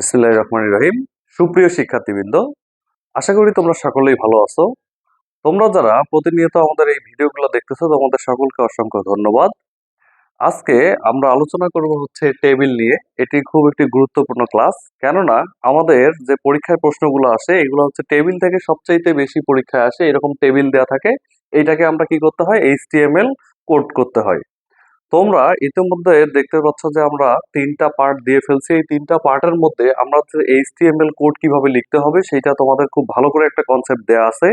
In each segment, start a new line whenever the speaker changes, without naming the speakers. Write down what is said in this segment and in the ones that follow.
বিসমিল্লাহির রহমানির রহিম। সুপ্রিয় শিক্ষার্থীবৃন্দ, আশা করি তোমরা সকলেই ভালো আছো। তোমরা যারা প্রতিনিয়ত আমাদের এই ভিডিওগুলো দেখতেছো, তোমাদের সকলকে অসংখ্য ধন্যবাদ। আজকে আমরা আলোচনা করব হচ্ছে টেবিল নিয়ে। এটি খুব একটি গুরুত্বপূর্ণ ক্লাস। কেননা আমাদের যে পরীক্ষায় প্রশ্নগুলো আসে, এগুলো হচ্ছে টেবিল থেকে সবচাইতে বেশি পরীক্ষায় আসে। এরকম টেবিল দেওয়া থাকে। এইটাকে আমরা কি করতে হয়? এইচটিএমএল কোড করতে হয়। তোমরা ইতিমধ্যে দেখতে পাচ্ছ যে আমরা তিনটা পার্ট দিয়ে ফেলছি। এই তিনটা পার্টের মধ্যে আমরা এইচটিএমএল কোড কীভাবে লিখতে হবে, সেটা তোমাদের খুব ভালো করে একটা কনসেপ্ট দেয়া আছে।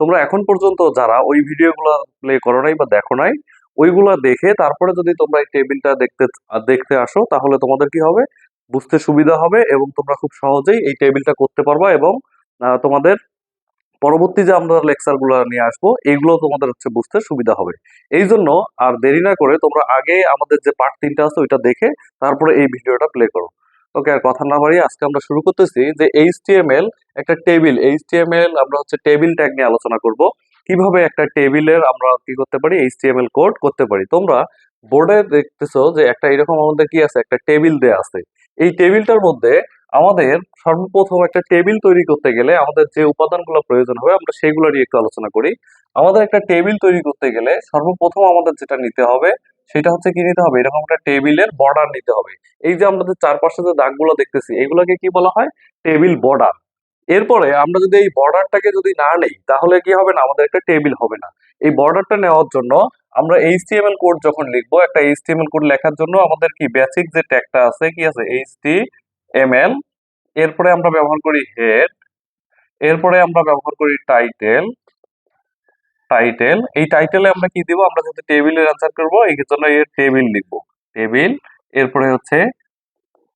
তোমরা এখন পর্যন্ত যারা ওই ভিডিওগুলো প্লে করো নাই বা দেখো নাই, ওইগুলা দেখে তারপরে যদি তোমরা এই টেবিলটা দেখতে দেখতে আসো, তাহলে তোমাদের কি হবে? বুঝতে সুবিধা হবে এবং তোমরা খুব সহজেই এই টেবিলটা করতে পারবা এবং তোমাদের পরবর্তী যে আমরা লেকচারগুলো নিয়ে আসব, এগুলো তোমাদের হচ্ছে বুঝতে সুবিধা হবে। এই জন্য আর দেরি না করে তোমরা আগে আমাদের যে পার্ট তিনটা আছে, ওইটা দেখে তারপরে এই ভিডিওটা প্লে করো। ওকে আর কথা না বাড়িয়ে আজকে আমরা শুরু করতেছি যে এইচটিএমএল একটা টেবিল এইচটিএমএল আমরা হচ্ছে টেবিল ট্যাগ নিয়ে আলোচনা করব। কীভাবে একটা টেবিলের আমরা কি করতে পারি? এইচটিএমএল কোড করতে পারি। তোমরা বোর্ডে দেখতেছো যে একটা এরকম আমাদের কি আছে? একটা টেবিল দেয়া আছে। এই টেবিলটার মধ্যে আমাদের সর্বপ্রথম একটা টেবিল তৈরি করতে গেলে আমাদের যে উপাদানগুলো প্রয়োজন হবে, আমরা সেগুলো নিয়ে একটু আলোচনা করি। আমাদের একটা টেবিল তৈরি করতে গেলে সর্বপ্রথম আমাদের যেটা নিতে হবে, সেটা হচ্ছে কি নিতে হবে? এরকম একটা টেবিলের বর্ডার নিতে হবে। এই যে আমাদের চারপাশে যে দাগগুলো দেখতেছি, এগুলোকে কি বলা হয়? টেবিল বর্ডার এরপরে আমরা যদি এই বর্ডারটাকে যদি না নেই, তাহলে কি হবে না? আমাদের একটা টেবিল হবে না। এই বর্ডারটা নেওয়ার জন্য আমরা এইচটিএমএল কোড যখন লিখব, একটা এইচটিএমএল কোড লেখার জন্য আমাদের কি বেসিক যে ট্যাগটা আছে, কি আছে? এইচটিএমএল এরপরে আমরা ব্যবহার করি হেড এরপরে আমরা ব্যবহার করি টাইটেল টাইটেল এই টাইটেলে আমরা কি দিব? আমরা যদি টেবিলের অ্যান্সার করব, এই জন্য এর টেবিল লিখব। টেবিল এরপরে হচ্ছে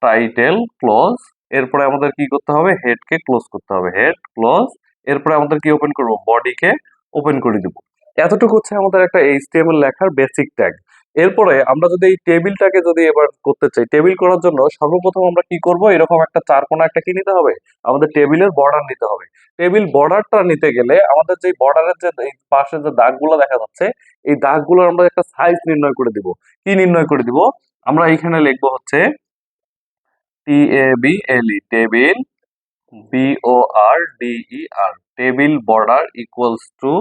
টাইটেল ক্লোজ এরপরে আমাদের কি করতে হবে? হেডকে ক্লোজ করতে হবে। হেড ক্লোজ এরপরে আমাদের কি ওপেন করব? বডিকে ওপেন করে দিব। এতটুকু হচ্ছে আমাদের একটা এইচটিএমএল লেখার বেসিক ট্যাগ এরপরে আমরা যদি এই টেবিলটাকে যদি এবার করতে চাই, টেবিল করার জন্য সর্বপ্রথম আমরা কি করব? এরকম একটা চার কোণা একটা কি নিতে হবে? আমাদের টেবিলের বর্ডার নিতে হবে। টেবিল বর্ডারটা নিতে গেলে আমাদের যে বর্ডারের যে পাশে যে দাগগুলো দেখা যাচ্ছে, এই দাগগুলোর আমরা একটা সাইজ নির্ণয় করে দিব। কি নির্ণয় করে দিব? আমরা এখানে লিখব হচ্ছে t a b l e table b o r d e r table border equals to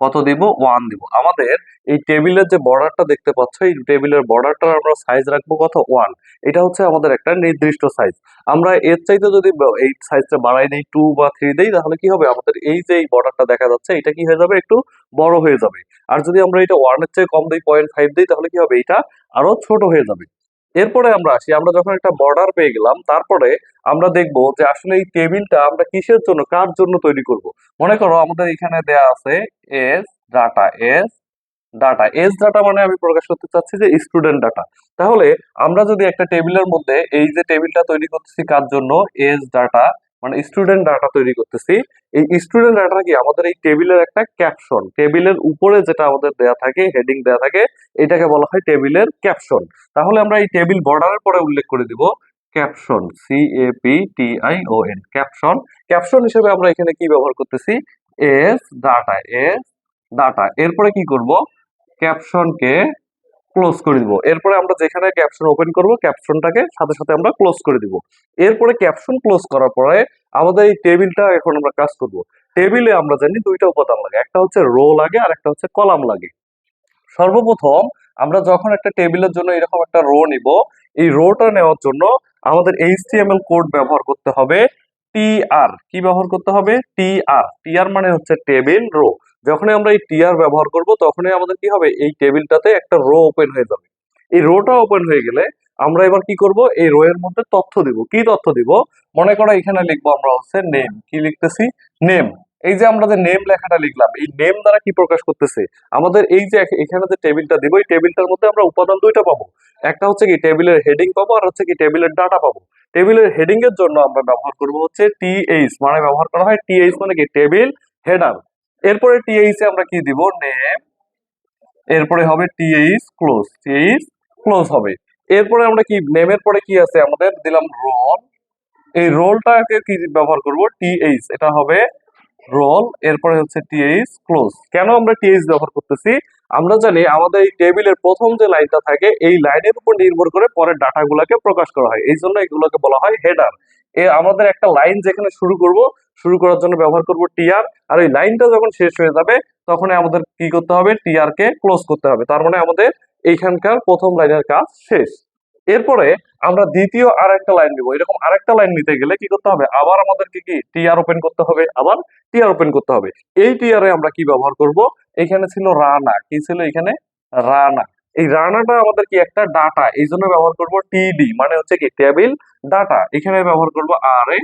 কত দিব? ওয়ান দিব। আমাদের এই টেবিলের যে বর্ডারটা দেখতে পাচ্ছ, এই টেবিলের বর্ডারটার আমরা সাইজ রাখব কত? ওয়ান এটা হচ্ছে আমাদের একটা নির্দিষ্ট সাইজ আমরা এর চাইতে যদি এই সাইজটা বাড়াই দেই টু বা থ্রি দিই, তাহলে কি হবে? আমাদের এই যে এই বর্ডারটা দেখা যাচ্ছে, এটা কি হয়ে যাবে? একটু বড় হয়ে যাবে। আর যদি আমরা এটা ওয়ানের চেয়ে কম দিই পয়েন্ট ফাইভ দিই, তাহলে কি হবে? এটা আরও ছোট হয়ে যাবে। এরপরে আমরা আসি, আমরা যখন একটা বর্ডার পেয়ে গেলাম, তারপরে আমরা দেখব যে আসলে এই টেবিলটা আমরা কিসের জন্য, কার জন্য তৈরি করব। মনে করো আমাদের এখানে দেয়া আছে s data s data s data মানে আমি প্রকাশ করতে চাচ্ছি যে স্টুডেন্ট ডাটা তাহলে আমরা যদি একটা টেবিলের মধ্যে এই যে টেবিলটা তৈরি করতেছি কার জন্য? এস ডাটা মানে স্টুডেন্ট ডাটা তৈরি করতেছি। এই স্টুডেন্ট ডাটা কি আমাদের এই টেবিলের একটা ক্যাপশন টেবিলের উপরে যেটা আমাদের দেয়া থাকে হেডিং দেয়া থাকে, এটাকে বলা হয় টেবিলের ক্যাপশন তাহলে আমরা এই টেবিল বর্ডারের পরে উল্লেখ করে দিব caption c a p t i o n caption caption হিসেবে আমরা এখানে কি ব্যবহার করতেছি? এস ডাটা এস ডাটা এরপরে কি করব? ক্যাপশনকে ক্লোজ করে দিব। এরপরে আমরা যেখানে ক্যাপশন ওপেন করব ক্যাপশনটাকে সাথে সাথে আমরা ক্লোজ করে দিব। এরপরে ক্যাপশন ক্লোজ করার পরে আমাদের এই টেবিলটা এখন আমরা কাজ করব। টেবিলে আমরা জানি দুইটা উপাদান লাগে, একটা হচ্ছে রো লাগে আর একটা হচ্ছে কলাম লাগে। সর্বপ্রথম আমরা যখন একটা টেবিলের জন্য এরকম একটা রো নিব, এই রোটা নেওয়ার জন্য আমাদের এইচটিএমএল কোড ব্যবহার করতে হবে টিআর কি ব্যবহার করতে হবে? টিআর টিআর মানে হচ্ছে টেবিল রো যখনই আমরা এই টিআর ব্যবহার করব, তখনই আমাদের কি হবে? এই টেবিলটাতে একটা রো ওপেন হয়ে যাবে। এই রোটা ওপেন হয়ে গেলে আমরা এবার কি করব? এই রো এর মধ্যে তথ্য দিব। কি তথ্য দিব? মনে করো এখানে লিখব আমরা হচ্ছে নেম কি লিখতেছি? নেম এই যে আমরা যে নেম লেখাটা লিখলাম, এই নেম দ্বারা কি প্রকাশ করতেছে? আমাদের এই যে এখানে যে টেবিলটা দিব, এই টেবিলটার মধ্যে আমরা উপাদান দুইটা পাবো। একটা হচ্ছে কি টেবিলের হেডিং পাবো, আর হচ্ছে কি টেবিলের ডাটা পাবো। টেবিলের হেডিং এর জন্য আমরা ব্যবহার করব হচ্ছে টিএইচ মানে ব্যবহার করা হয় টিএইচ মানে কি? Table header. এরপরে টিএইচ এ আমরা কি দিব? নেম এরপরে হবে টিএইচ ক্লোজ টিএইচ ক্লোজ হবে। এরপরে আমরা কি নেমের পরে কি আছে? আমাদের দিলাম রোল এই রোলটাকে কি ব্যবহার করব? টিএইচ এটা হবে রোল এরপরে হচ্ছে টিএইচ ক্লোজ কেন আমরা টিএইচ ব্যবহার করতেছি? আমরা জানি আমাদের এই টেবিলের প্রথম যে লাইনটা থাকে, এই লাইনের উপর নির্ভর করে পরের ডাটাগুলোকে প্রকাশ করা হয়। এই জন্য এগুলোকে বলা হয় হেডার এ আমাদের একটা লাইন যেখানে শুরু করব শুরু করার জন্য ব্যবহার করব টিআর আর ওই লাইনটা যখন শেষ হয়ে যাবে তখন আমাদের কি করতে হবে? টিআর কে ক্লোজ করতে হবে। তার মানে আমাদের এইখানকার প্রথম লাইনের কাজ শেষ। এরপরে আমরা দ্বিতীয় আর একটা লাইন নিব। এরকম আরেকটা লাইন নিতে গেলে কি করতে হবে? আবার আমাদেরকে কি টিআর ওপেন করতে হবে? আবার টিআর ওপেন করতে হবে। এই টিআর আমরা কি ব্যবহার করব? এখানে ছিল রানা কি ছিল এখানে? রানা এই রানাটা আমাদের কি একটা ডাটা এই জন্য ব্যবহার করব টিডি মানে হচ্ছে কি টেবিল ডাটা এখানে ব্যবহার করব আর এ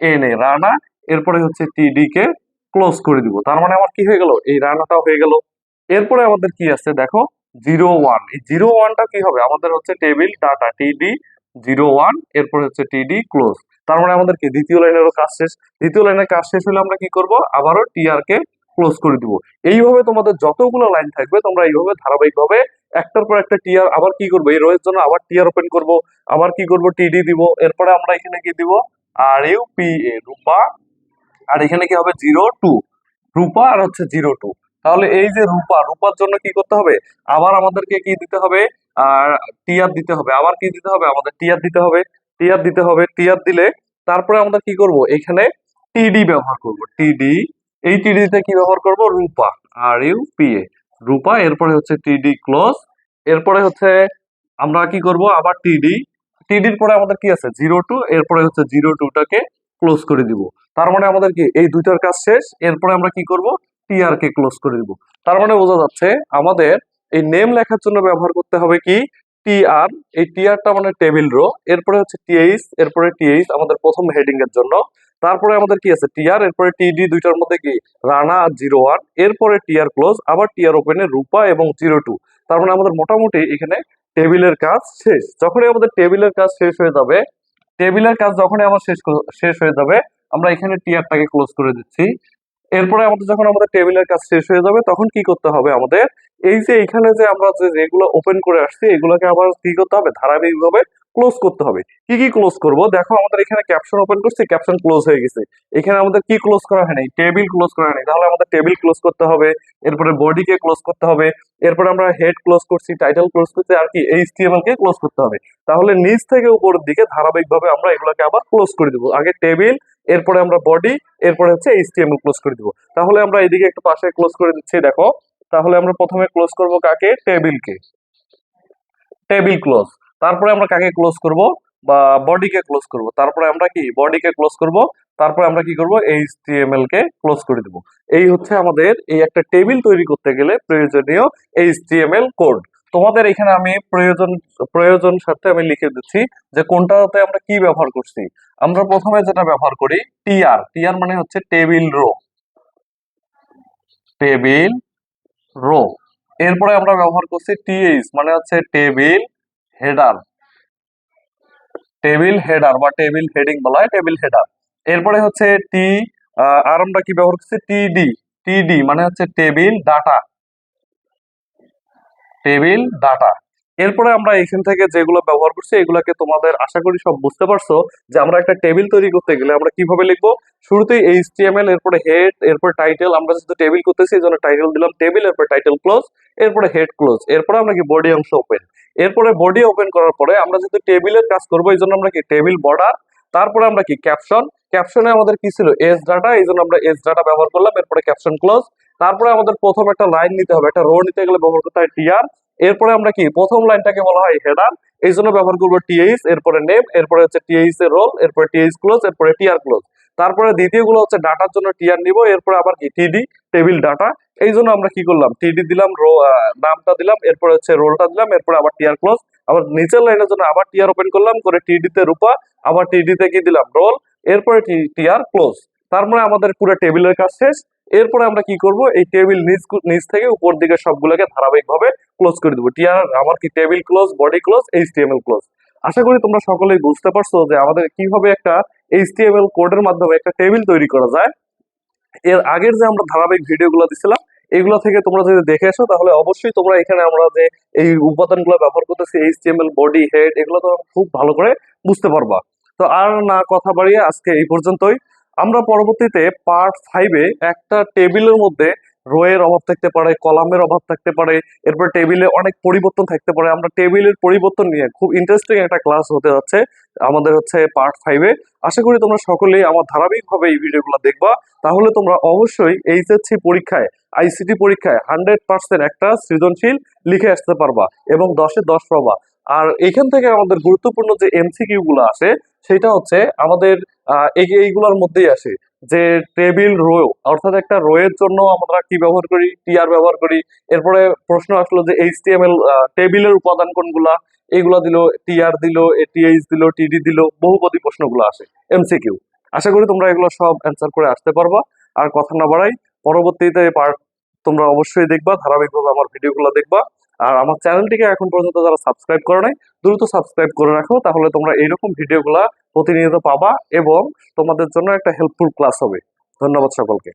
এন এ রানা এরপরে হচ্ছে টিডি কে ক্লোজ করে দিব। তার মানে আমার কি হয়ে গেল? এই রানাটা হয়ে গেল। এরপরে আমাদের কি আছে? দেখো জিরো ওয়ান এই জিরো ওয়ানটা কি হবে? আমাদের হচ্ছে table data TD zero one এরপরে হচ্ছে টিডি ক্লোজ তার মানে আমাদের কি? দ্বিতীয় লাইনেরও কাজ শেষ। দ্বিতীয় লাইনের কাজ শেষ হলে আমরা কি করব? আবারও টিআর কে ক্লোজ করে দিব। এইভাবে তোমাদের যতগুলো লাইন থাকবে, তোমরা এইভাবে ধারাবাহিকভাবে একটার পর একটা টিআর আবার কি করব? এই রোয়ের জন্য আবার টিআর ওপেন করব। আবার কি করব? টিডি দিব। এরপরে আমরা এখানে কি দিব? আর ইউ পি এ রূপা আর এখানে কি হবে জিরো টু রূপা আর হচ্ছে জিরো টু তাহলে এই যে রূপা, রূপার জন্য কি করতে হবে? আবার আমাদেরকে কি দিতে হবে? আর টিআর দিতে হবে। আবার কি দিতে হবে? আমাদের টিআর দিতে হবে। টিআর দিতে হবে। টিআর দিলে তারপরে আমরা কি করব? এখানে টিডি ব্যবহার করব। টিডি এই টিডিতে কি ব্যবহার করব? রূপা। আর ইউ পি এ রূপা, এরপরে হচ্ছে টিডি ক্লোজ এরপরে হচ্ছে আমরা কি করব? আবার টিডি টিডির পরে আমাদের কি আছে? জিরো টু এরপরে হচ্ছে জিরো টুটাকে ক্লোজ করে দিব। তার মানে আমাদের কি এই দুইটার কাজ শেষ, এরপরে আমরা কি করব? টিআর কে ক্লোজ করে দিব। তার মানে বোঝা যাচ্ছে আমাদের এই নেম লেখার জন্য ব্যবহার করতে হবে কি? টিআর এই টি টিআরটা মানে টেবিল রো এরপরে হচ্ছে টিএইচ এরপরে টিএইচ আমাদের প্রথম হেডিং এর জন্য। তারপরে আমাদের কি আছে? টিআর এরপরে টিডি দুইটার মধ্যে কি? রানা আর জিরো ওয়ান এরপরে টিআর ক্লোজ আবার টিআর ওপেনে রূপা এবং জিরো টু তার মানে আমাদের মোটামুটি এখানে টেবিলের কাজ শেষ। যখনই আমাদের টেবিলের কাজ শেষ হয়ে যাবে টেবিলের কাজ যখনই আমার শেষ শেষ হয়ে যাবে, আমরা এখানে টিয়ারটাকে ক্লোজ করে দিচ্ছি। এরপরে আমাদের যখন আমাদের টেবিলের কাজ শেষ হয়ে যাবে, তখন কি করতে হবে আমাদের? এই যে এখানে যে আমরা যে যেগুলো ওপেন করে আসছি, এগুলোকে আবার কি করতে হবে? ধারাবাহিকভাবে ক্লোজ করতে হবে। কি কি ক্লোজ করব? দেখো আমাদের এখানে ক্যাপশন ওপেন করছি ক্যাপশন ক্লোজ হয়ে গেছে। এখানে আমাদের কি ক্লোজ করা হয়নি টেবিল ক্লোজ করা হয়নি তাহলে আমাদের টেবিল ক্লোজ করতে হবে, এরপরে বডিকে ক্লোজ করতে হবে, এরপরে আমরা হেড ক্লোজ করছি টাইটেল ক্লোজ করছি, আর কি এইচটিএমএল কে ক্লোজ করতে হবে। তাহলে নিচ থেকে উপরের দিকে ধারাবাহিকভাবে আমরা এগুলোকে আবার ক্লোজ করে দিব। আগে টেবিল এরপরে আমরা বডি এরপরে হচ্ছে এইচটিএমএল ক্লোজ করে দিব। তাহলে আমরা এদিকে একটু পাশে ক্লোজ করে দিচ্ছি, দেখো। তাহলে আমরা প্রথমে ক্লোজ করব কাকে? টেবিলকে টেবিল ক্লোজ তারপরে আমরা কাকে ক্লোজ করব? বা বডিকে ক্লোজ করব? তারপরে আমরা কি? বডিকে ক্লোজ করব। তারপরে আমরা কি করব? এই এইচটিএমএল কে ক্লোজ করে দিব। এই হচ্ছে আমাদের এই একটা টেবিল তৈরি করতে গেলে প্রয়োজনীয় এই এইচটিএমএল কোড তোমাদের এখানে আমি প্রয়োজন প্রয়োজন সাথে আমি লিখে দিচ্ছি যে কোনটাতে আমরা কি ব্যবহার করছি। আমরা প্রথমে যেটা ব্যবহার করি টিআর টিআর মানে হচ্ছে টেবিল রো টেবিল রো এরপরে আমরা ব্যবহার করছি টিএইচ মানে হচ্ছে টেবিল হেডার টেবিল হেডার বা টেবিল হেডিং বলা হয় টেবিল হেডার এরপরে হচ্ছে টি আর আমরা কি ব্যবহার করছি? টিডি টিডি মানে হচ্ছে টেবিল ডাটা টেবিল ডাটা এরপরে আমরা এখান থেকে যেগুলো ব্যবহার করছি, এগুলোকে তোমাদের আশা করি সব বুঝতে পারছ যে আমরা একটা টেবিল তৈরি করতে গেলে আমরা কীভাবে লিখব? শুরুতেই এইচটিএমএল এরপরে হেড এরপরে টাইটেল আমরা যেহেতু টেবিল করতেছি, এই জন্য টাইটেল দিলাম টেবিল এরপরে টাইটেল ক্লোজ এরপরে হেড ক্লোজ এরপরে আমরা কি বডি অংশ ওপেন এরপরে বডি ওপেন করার পরে আমরা যেহেতু টেবিলের কাজ করব এই জন্য আমরা কি টেবিল বর্ডার তারপরে আমরা কি ক্যাপশন ক্যাপশনে আমাদের কি ছিল? এস ডাটা এই জন্য আমরা এস ডাটা ব্যবহার করলাম, এরপরে ক্যাপশন ক্লোজ তারপরে আমাদের প্রথম একটা লাইন নিতে হবে, একটা রো নিতে গেলে ব্যবহার করতে হয় টিআর এরপরে আমরা কি প্রথম লাইনটাকে বলা হয় হেডার এই জন্য ব্যবহার করব টিএইচ এরপরে নেম এরপরে হচ্ছে টিএইচ এর রোল এরপরে টিএইচ ক্লোজ এরপরে টিআর ক্লোজ তারপরে দ্বিতীয়গুলো হচ্ছে ডাটার জন্য টিআর নিব, এরপরে আবার কি টিডি টেবিল ডাটা এই জন্য আমরা কি করলাম? টিডি দিলাম, রো নামটা দিলাম, এরপরে হচ্ছে রোলটা দিলাম, এরপরে আবার টিআর ক্লোজ আবার নিচের লাইনের জন্য আবার টিআর ওপেন করলাম, করে টিডি তে রূপা, আবার টিডি তে কি দিলাম? রোল, এরপরে টিআর ক্লোজ তারপরে আমাদের পুরো টেবিলের কাজ শেষ, এরপরে আমরা কি করব? এই টেবিল নিচ নিচ থেকে উপর দিকে সবগুলোকে ধারাবাহিকভাবে ক্লোজ করে দেবো। টিআর আমার কি table close body close HTML close আশা করি তোমরা সকলেই বুঝতে পারছ যে আমাদের কীভাবে একটা এইচটিএমএল কোডের মাধ্যমে একটা টেবিল তৈরি করা যায়। এর আগের যে আমরা ধারাবাহিক ভিডিওগুলো দিছিলাম, এগুলো থেকে তোমরা যদি দেখে আসো তাহলে অবশ্যই তোমরা এখানে আমরা যে এই উপাদানগুলো ব্যবহার করতেছি এইচটিএমএল বডি হেড এগুলো তো খুব ভালো করে বুঝতে পারবা। তো আর না কথা বাড়িয়ে আজকে এই পর্যন্তই। আমরা পরবর্তীতে পার্ট ফাইভে একটা টেবিলের মধ্যে রোয়ের অভাব থাকতে পারে, কলামের অভাব থাকতে পারে, এরপর টেবিলে অনেক পরিবর্তন থাকতে পারে। আমরা টেবিলের পরিবর্তন নিয়ে খুব ইন্টারেস্টিং একটা ক্লাস হতে যাচ্ছে আমাদের হচ্ছে পার্ট ফাইভে আশা করি তোমরা সকলেই আমার ধারাবাহিকভাবে এই ভিডিওগুলো দেখবা। তাহলে তোমরা অবশ্যই এইচএসসি পরীক্ষায় আইসিটি পরীক্ষায় হান্ড্রেড পার্সেন্ট একটা সৃজনশীল লিখে আসতে পারবা এবং দশে দশ পাবা। আর এখান থেকে আমাদের গুরুত্বপূর্ণ যে এমসিকিউ গুলো আসে, সেটা হচ্ছে আমাদের এইগুলোর মধ্যেই আসে। যে টেবিল রো, অর্থাৎ একটা রো এর জন্য আমরা কি ব্যবহার করি? টিআর ব্যবহার করি। এরপরে প্রশ্ন আসলো যে এইচটিএমএল টেবিলের উপাদান কোনগুলা? এইগুলা দিল, টিআর দিল টিএইচ দিল, টিডি দিল, বহুপদী প্রশ্নগুলো আসে, এমসিকিউ। আশা করি তোমরা এগুলো সব অ্যান্সার করে আসতে পারবা। আর কথা না বাড়াই, পরবর্তীতে পার্ট তোমরা অবশ্যই দেখবা, ধারাবাহিকভাবে আমার ভিডিওগুলো দেখবা। আর আমার চ্যানেলটিকে এখন পর্যন্ত যারা সাবস্ক্রাইব করে নাই, দ্রুত সাবস্ক্রাইব করে রাখো, তাহলে তোমরা এইরকম ভিডিওগুলা প্রতিনিয়ত পাবা এবং তোমাদের জন্য একটা হেল্পফুল ক্লাস হবে। ধন্যবাদ সকলকে।